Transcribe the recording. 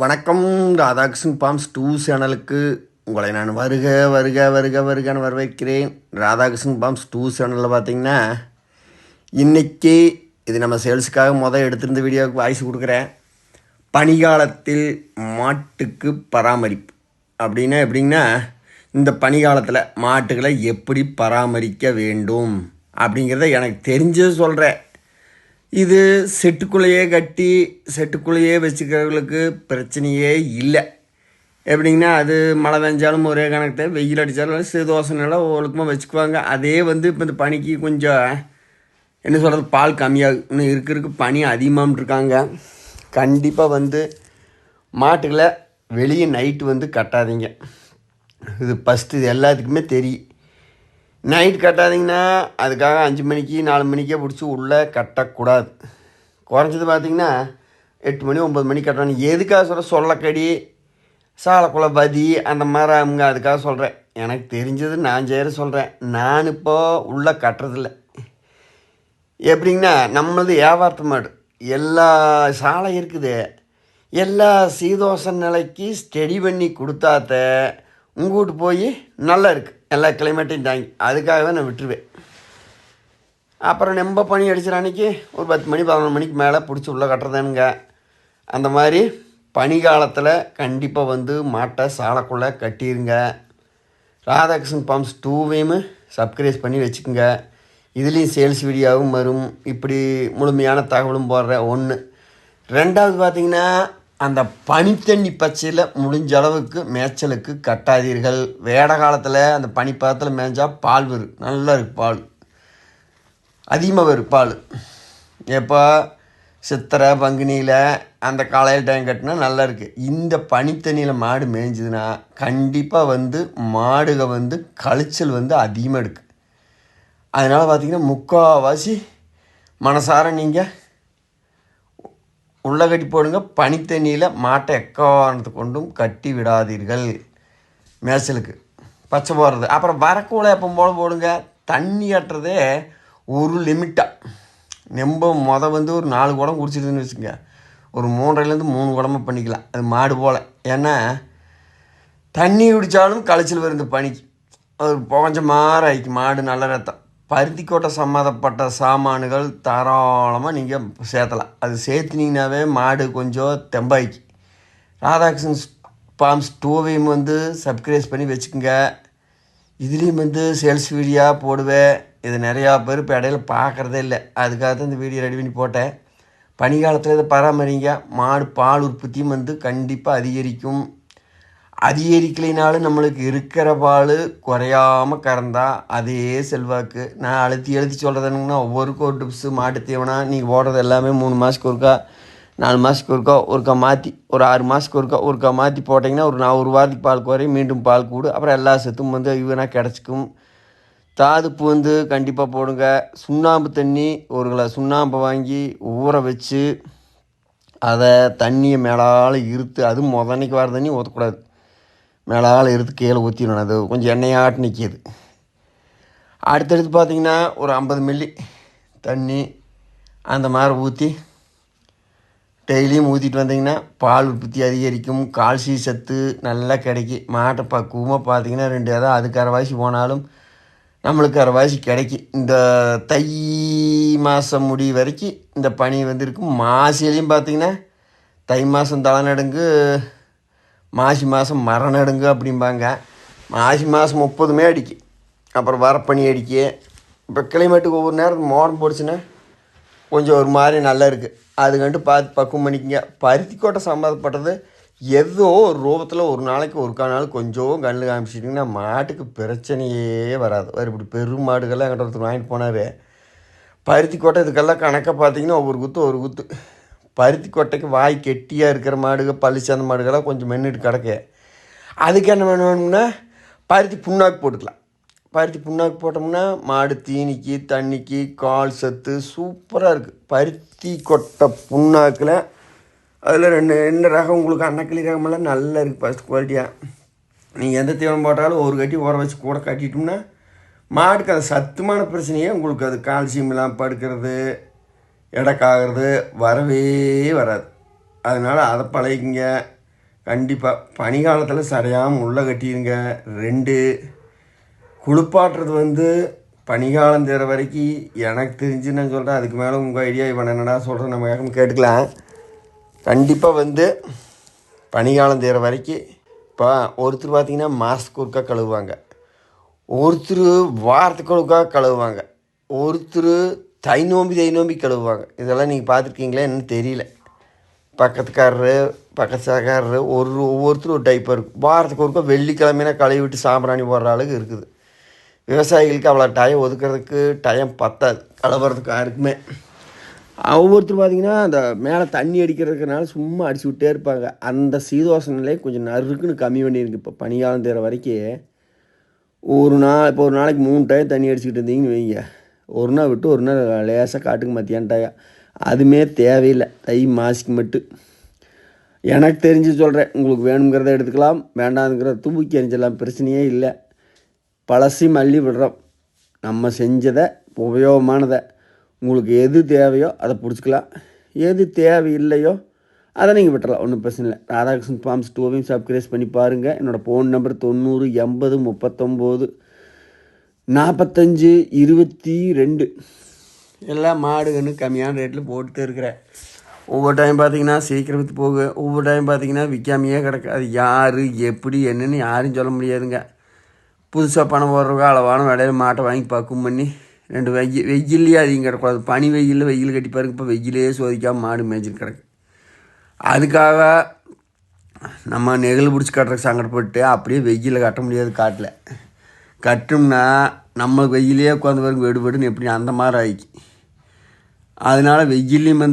வணக்கம். Radhakrishnan palms two சேனலுக்கு உங்களை நான் வருக வருக வருக வருகன்னு வரவேற்கிறேன். ராதாகிருஷ்ணன் பாம்ஸ் டூ சேனலில் பார்த்தீங்கன்னா இன்றைக்கி இது நம்ம சேல்ஸுக்காக மொதல் எடுத்திருந்த வீடியோவுக்கு வாய்ஸ் கொடுக்குறேன். பனிகாலத்தில் மாட்டுக்கு பராமரிப்பு. அப்படின்னா எப்படின்னா இந்த பனிகாலத்தில் மாட்டுகளை எப்படி பராமரிக்க வேண்டும் அப்படிங்கிறத எனக்கு தெரிஞ்சது சொல்கிறேன் இது செட்டுக்குள்ளேயே கட்டி செட்டுக்குள்ளேயே வச்சுக்கிறவங்களுக்கு பிரச்சனையே இல்லை. எப்படிங்கன்னா அது மழை பெஞ்சாலும் ஒரே கணக்கு வெயில் அடித்தாலும் சிதோசனெல்லாம் ஒழுக்கமாக வச்சுக்குவாங்க. அதே வந்து இப்போ இந்த பனிக்கு கொஞ்சம் என்ன சொல்கிறது பால் கம்மியாக இன்னும் இருக்க இருக்க. பனி அதிகமாகிட்டுருக்காங்க இருக்காங்க. கண்டிப்பாக வந்து மாட்டுகளை வெளியே நைட்டு வந்து கட்டாதீங்க. இது ஃபஸ்ட்டு இது எல்லாத்துக்குமே தெரியும். நைட் கட்டாதீங்கன்னா அதுக்காக அஞ்சு மணிக்கு நாலு மணிக்கே பிடிச்சி உள்ளே கட்டக்கூடாது. குறைஞ்சது பார்த்தீங்கன்னா எட்டு மணி ஒம்பது மணி கட்டணும். எதுக்காக சொல்கிற சொல்லக்கடி. சாலக்குள்ள பதி அந்த மாதிரி அவங்க அதுக்காக சொல்கிறேன் எனக்கு தெரிஞ்சது நான் செய்கிற சொல்கிறேன் நான் இப்போ உள்ளே கட்டுறதில்ல. எப்படிங்கன்னா நம்மளது வியாபாரத்து மாடு. எல்லா சாலை இருக்குது. எல்லா சீதோஷ நிலைக்கு ஸ்டடி பண்ணி கொடுத்தாத்த உங்கூட்டு போய் நல்லா இருக்குது எல்லா கிளைமேட்டையும் தாங்கி. அதுக்காகவே நான் விட்டுருவேன். அப்புறம் நம்ப பனி அடிச்சிட அன்னைக்கு ஒரு பத்து மணி பதினொன்று மணிக்கு மேலே பிடிச்சி உள்ளே கட்டுறதானுங்க. அந்த மாதிரி பனி காலத்தில் கண்டிப்பாக வந்து மாட்டை சாலைக்குள்ளே கட்டிடுங்க ராதாகிருஷ்ணன் பம்ப்ஸ் டூவையும் சப்ஸ்கிரைப் பண்ணி வச்சுக்கோங்க. இதுலேயும் சேல்ஸ் வீடியோவும் வரும். இப்படி முழுமையான தகவலும் போடுற ஒன்று ரெண்டாவது பார்த்திங்கன்னா அந்த பனித்தண்ணி பச்சையில் முடிஞ்ச அளவுக்கு மேய்ச்சலுக்கு கட்டாதீர்கள். வேட காலத்தில் அந்த பனிப்பாத்தில் மேய்ஞ்சால் பால் வரும் நல்லா இருக்கு பால். அதிகமாக வரும் பால். எப்போ சித்திரை பங்குனியில் அந்த காலையில் டைம் கட்டினா நல்லா இருக்குது இந்த பனித்தண்ணியில் மாடு மேய்ஞ்சதுன்னா கண்டிப்பாக வந்து மாடுக வந்து கழிச்சல் வந்து அதிகமாக எடுக்கு. அதனால் பார்த்திங்கன்னா முக்கால்வாசி மனசார நீங்கள் உள்ள கட்டி போடுங்க பனித்தண்ணியில் மாட்டை எக்காரணத்தை கொண்டும் கட்டி விடாதீர்கள். மேய்ச்சலுக்கு பச்சை போடுறது. அப்புறம் வரக்கூட எப்போ போல போடுங்க. தண்ணி கட்டுறதே ஒரு லிமிட்டாக நெம்ப மொதல் வந்து ஒரு நாலு குடம் குடிச்சிருதுன்னு வச்சுங்க ஒரு மூன்றரைலேருந்து மூணு குடமாக பண்ணிக்கலாம். அது மாடு போல். ஏன்னா தண்ணி குடித்தாலும் களைச்சல் வருது பனிக்கு. அது புகஞ்ச மாதிரி ஆயிக்கு மாடு நல்ல ரத்தம். பருத்திக்கோட்டை சம்மந்தப்பட்ட சாமான்கள் தாராளமாக நீங்கள் சேர்த்தலாம். அது சேர்த்துனீங்கனாவே மாடு கொஞ்சம் தெம்பாய்க்கு ராதாகிருஷ்ணன் பாம்ஸ் டூவையும் வந்து சப்ஸ்கிரைஸ் பண்ணி வச்சுக்கோங்க. இதுலேயும் வந்து சேல்ஸ் வீடியோ போடுவேன். இது நிறையா பேர் இப்போ இடையில பார்க்குறதே இல்லை. அதுக்காக தான் இந்த வீடியோ ரெடி பண்ணி போட்டேன். பனிக்காலத்தில் இதை பராமரிங்க. மாடு பால் உற்பத்தியும் வந்து கண்டிப்பாக அதிகரிக்கும். அதிகரிக்கலைனாலும் நம்மளுக்கு இருக்கிற பால் குறையாமல் கறந்தா அதே செல்வாக்கு. நான் அழுத்தி அழுத்தி சொல்கிறதுனா ஒவ்வொருக்கும் ஒரு டிப்ஸு மாட்டு தீவனம் நீங்கள் போடுறது எல்லாமே மூணு மாதத்துக்கு ஒருக்கா நாலு மாதத்துக்கு ஒருக்கா ஒருக்கா மாற்றி ஒரு ஆறு மாதத்துக்கு ஒருக்கா ஒருக்கா மாற்றி போட்டிங்கன்னா ஒரு நான் ஒரு வாரத்துக்கு பால் குறையும் மீண்டும் பால் கூடு. அப்புறம் எல்லா சத்தும் வந்து இவனா கிடச்சிக்கும். தாதுப்பு வந்து கண்டிப்பாக போடுங்க. சுண்ணாம்பு தண்ணி ஒரு கிளாஸ் சுண்ணாம்பை வாங்கி ஊற வச்சு அதை தண்ணியை மேலால் இருத்து அதுவும் முதன்னைக்கு வர தண்ணி ஊற்றக்கூடாது மேலால் இருந்து கீழே ஊற்றிடணும் அது கொஞ்சம் எண்ணெயாட்டு நிற்கிது அடுத்தடுத்து பார்த்திங்கன்னா ஒரு ஐம்பது மில்லி தண்ணி அந்த மாதிரி ஊற்றி டெய்லியும் ஊற்றிட்டு வந்தீங்கன்னா பால் உற்பத்தி அதிகரிக்கும். கால்சி சத்து நல்லா கிடைக்கும். மாட்டை பக்குவமாக பார்த்தீங்கன்னா ரெண்டு ஏதாவது அதுக்கு அரைவாசி போனாலும் நம்மளுக்கு அரைவாசி கிடைக்கும். இந்த தை மாதம் முடி வரைக்கும் இந்த பனி வந்திருக்கும். மாசிலையும் பார்த்தீங்கன்னா தை மாதம் தலைநடுங்கு மாசி மாதம் மரம் நடுங்க அப்படிம்பாங்க. மாசி மாதம் முப்பதுமே அடிக்கு. அப்புறம் வரப்பனி அடிக்கு. இப்போ கிளைமேட்டுக்கு ஒவ்வொரு நேரம் மோடம் போடுச்சுன்னா கொஞ்சம் ஒரு மாதிரி நல்லா இருக்குது அதுக்கண்டு பார்த்து பக்குவம் பண்ணிக்கங்க. பருத்திக்கோட்டை சம்மந்தப்பட்டது ஏதோ ஒரு ரூபத்தில் ஒரு நாளைக்கு ஒருக்கா நாள் கொஞ்சம் கண்ணில் காமிச்சிட்டிங்கன்னா மாட்டுக்கு பிரச்சனையே வராது. வேறு இப்படி பெரும் மாடுகள்லாம் என்கிட்ட ஒருத்தர் வாங்கிட்டு போனார். பருத்தி கொட்டை இதுக்கெல்லாம் கணக்காக பார்த்தீங்கன்னா ஒவ்வொரு குத்து ஒரு குத்து. பருத்தி கொட்டைக்கு வாய் கெட்டியாக இருக்கிற மாடுகள் பள்ளி சேர்ந்த மாடுகள்லாம் கொஞ்சம் மென்னுட்டு கிடக்கு. அதுக்கு என்ன வேணும்னா பருத்தி புண்ணாக்கு போட்டுக்கலாம். பருத்தி புண்ணாக்கு போட்டோம்னா மாடு தீனிக்கு தண்ணிக்கு கால் சத்து சூப்பராக இருக்குது பருத்தி கொட்டை புண்ணாக்கில் அதில் ரெண்டு ரெண்டு ரகம் உங்களுக்கு அன்னக்கிளி ரகமெல்லாம் நல்லா இருக்குது ஃபஸ்ட் குவாலிட்டியாக நீங்கள் எந்த தீவனம் போட்டாலும் ஒரு கட்டி உர வச்சு கூட கட்டிட்டோம்னா மாட்டுக்கு அது சத்துமான பிரச்சனையே உங்களுக்கு அது கால்சியம் இல்லாமல் படுக்கிறது எடைக்காகிறது வரவே வராது. அதனால் அதை பழகிங்க. கண்டிப்பாக பனிகாலத்தில் சரியாமல் உள்ளே கட்டிடுங்க ரெண்டு குளிப்பாட்டுறது வந்து பனிகாலம் தேர வரைக்கும் எனக்கு தெரிஞ்சு நான் சொல்கிறேன் அதுக்கு மேலே உங்கள் ஐடியா இவன் என்னடா சொல்கிறேன் நம்ம கேட்க கேட்டுக்கலாம். கண்டிப்பாக வந்து பனிகாலம் தேர வரைக்கும் இப்போ ஒருத்தர் பார்த்தீங்கன்னா மாதத்துக்கு ஒருக்கா கழுவுவாங்க. ஒருத்தர் வாரத்துக்கு ஒருக்கா கழுவுவாங்க. ஒருத்தர் தை நோம்பி தை நோம்பி கழுவுவாங்க. இதெல்லாம் நீங்கள் பார்த்துருக்கீங்களா என்னன்னு தெரியல. பக்கத்துக்காரரு பக்கத்துக்காரரு ஒரு ஒவ்வொருத்தரும் ஒரு டைப்பாக இருக்கும். வாரத்துக்கு ஒருக்கா வெள்ளிக்கிழமைனா கழுவி விட்டு சாம்பிராணி போடுற அளவுக்கு இருக்குது. விவசாயிகளுக்கு அவ்வளோ டைம் ஒதுக்கிறதுக்கு டைம் பத்தாது. கழுவுறதுக்கு யாருக்குமே. ஒவ்வொருத்தர் பார்த்தீங்கன்னா அந்த மேலே தண்ணி அடிக்கிறதுக்குனால சும்மா அடிச்சு விட்டே இருப்பாங்க. அந்த சீதோஷ கொஞ்சம் நறுக்குன்னு கம்மி பண்ணியிருக்கு. இப்போ பனிகாலம் தேர வரைக்கும் ஒரு நாள் இப்போ ஒரு நாளைக்கு மூணு டைம் தண்ணி அடிச்சுக்கிட்டு இருந்தீங்கன்னு வைங்க. ஒரு நாள் விட்டு ஒரு நாள் லேசாக காட்டுக்கு மாற்றியான்ட்டாயா அதுமே அதுவுமே தேவையில்லை. தை மாசிக்கு மட்டும். எனக்கு தெரிஞ்சு சொல்கிறேன் உங்களுக்கு வேணுங்கிறத எடுத்துக்கலாம் வேண்டாங்கிறத தூக்கி எரிஞ்சிடலாம் பிரச்சனையே இல்லை. பழசி மல்லி விடுறோம். நம்ம செஞ்சதை உபயோகமானதை உங்களுக்கு எது தேவையோ அதை பிடிச்சிக்கலாம். எது தேவையில்லையோ அதை நீங்கள் விட்டுறலாம் ஒன்றும் பிரச்சனை இல்லை. ராதாகிருஷ்ணன் ஃபார்ம்ஸ் டூவையும் சப்ஸ்கிரைப் பண்ணி பாருங்கள் என்னோடய ஃபோன் நம்பர் தொண்ணூறு எண்பது முப்பத்தொம்போது நாற்பத்தஞ்சு இருபத்தி ரெண்டு. எல்லாம் மாடு கன்று கம்மியான ரேட்டில் போட்டு இருக்கிறேன் ஒவ்வொரு டைம் பார்த்தீங்கன்னா சீக்கிரம் விற்று போகு ஒவ்வொரு டைம் பார்த்தீங்கன்னா விற்காமையே கிடக்கு. அது யார் எப்படி என்னன்னு யாரும் சொல்ல முடியாதுங்க. புதுசாக பணம் போடுறவங்க அளவான விலையில மாட்டை வாங்கி பக்குவம் பண்ணி ரெண்டு வெயில் வெயில்லையே அதிகம் கிடக்கூடாது. பனி வெயிலில் வெயில் கட்டி பாருங்க இப்போ வெயிலே சோதிக்காமல் மாடு மேய்ச்சிட்டு கிடக்கு. அதுக்காக நம்ம நெகிழ் பிடிச்சி கட்டுறதுக்கு சங்கடப்பட்டு அப்படியே வெயிலில் கட்ட முடியாது காட்டில். கட்டும்னா நம்ம வெயிலே உட்காந்து பாருங்க வெடு வெடுன்னு எப்படி அந்த மாதிரி ஆகி அதனால வெயிலையும் வந்து